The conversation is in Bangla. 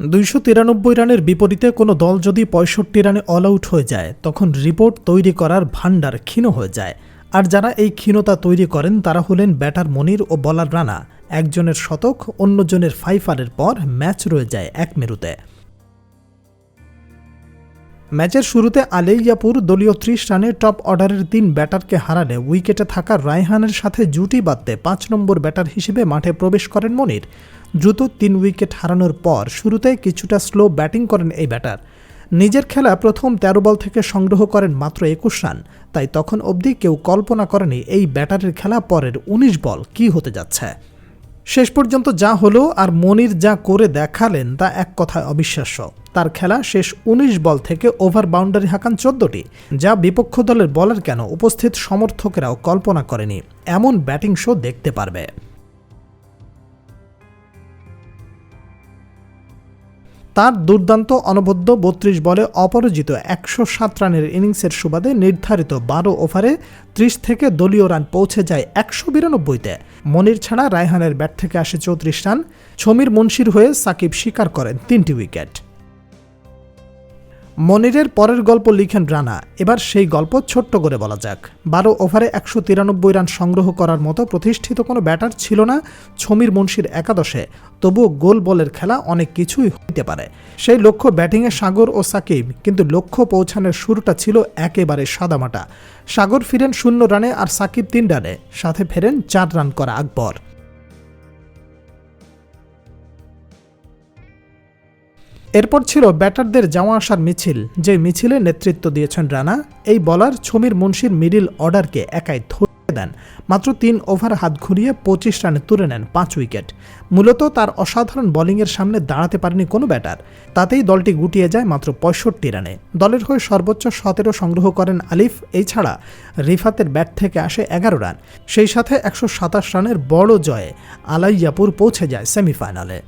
দুইশো তিরানব্বই রানের বিপরীতে কোনো দল যদি পঁয়ষট্টি রানে অল আউট হয়ে যায়, তখন রিপোর্ট তৈরি করার ভাণ্ডার ক্ষীণ হয়ে যায়। আর যারা এই ক্ষীণতা তৈরি করেন, তারা হলেন ব্যাটার মনির ও বলার রানা। একজনের শতক, অন্যজনের ফাইফারের পর ম্যাচ রয়ে যায় এক মেরুতে। ম্যাচের শুরুতে আলেইয়াপুর দলীয় ত্রিশ রানে টপ অর্ডারের তিন ব্যাটারকে হারালে উইকেটে থাকা রায়হানের সাথে জুটি বাঁধতে পাঁচ নম্বর ব্যাটার হিসেবে মাঠে প্রবেশ করেন মনির। দ্রুত তিন উইকেট হারানোর পর শুরুতে কিছুটা স্লো ব্যাটিং করেন এই ব্যাটার। নিজের খেলা প্রথম তেরো বল থেকে সংগ্রহ করেন মাত্র একুশ রান। তাই তখন অবধি কেউ কল্পনা করেনি এই ব্যাটারের খেলা পরের উনিশ বল কি হতে যাচ্ছে। শেষ পর্যন্ত যা হলো আর মনির যা করে দেখালেন তা এক কথায় অবিশ্বাস্য। তার খেলা শেষ ১৯ বল থেকে ওভার বাউন্ডারি হাঁকান চোদ্দটি, যা বিপক্ষ দলের বলার কেন উপস্থিত সমর্থকেরাও কল্পনা করেনি। এমন ব্যাটিং শো দেখতে পারবে। তার দুর্দান্ত অনবদ্য বত্রিশ বলে অপরাজিত একশো সাত রানের ইনিংসের সুবাদে নির্ধারিত বারো ওভারে ত্রিশ থেকে দলীয় রান পৌঁছে যায় একশো বিরানব্বইতে। মনির ছাড়া রায়হানের ব্যাট থেকে আসে চৌত্রিশ রান। ছমির মুন্সির হয়ে সাকিব স্বীকার করেন তিনটি উইকেট। মনিরের পরের গল্প লিখেন রানা। এবার সেই গল্প ছোট্ট করে বলা যাক। বারো ওভারে একশো তিরানব্বই রান সংগ্রহ করার মতো প্রতিষ্ঠিত কোনো ব্যাটার ছিল না ছমির মুন্সির একাদশে। তবুও গোল বলের খেলা অনেক কিছুই হইতে পারে। সেই লক্ষ্য ব্যাটিংয়ে সাগর ও সাকিব, কিন্তু লক্ষ্য পৌঁছানোর শুরুটা ছিল একেবারে সাদামাটা। সাগর ফিরেন শূন্য রানে আর সাকিব তিন রানে। সাথে ফেরেন চার রান করা আকবর। এরপর ছিল ব্যাটারদের যাওয়া আসার মিছিল, যে মিছিলে নেতৃত্ব দিয়েছেন রানা। এই বলার ছমির মুন্সির মিডিল অর্ডারকে একাই ধরে দেন। মাত্র তিন ওভার হাত ঘুরিয়ে পঁচিশ রানে তুলে নেন পাঁচ উইকেট। মূলত তার অসাধারণ বোলিংয়ের সামনে দাঁড়াতে পারেনি কোনো ব্যাটার। তাতেই দলটি গুটিয়ে যায় মাত্র পঁয়ষট্টি রানে। দলের হয়ে সর্বোচ্চ সতেরো সংগ্রহ করেন আলিফ। এই ছাড়া রিফাতের ব্যাট থেকে আসে এগারো রান। সেই সাথে একশো সাতাশ রানের বড় জয়ে আলাইয়াপুর পৌঁছে যায় সেমিফাইনালে।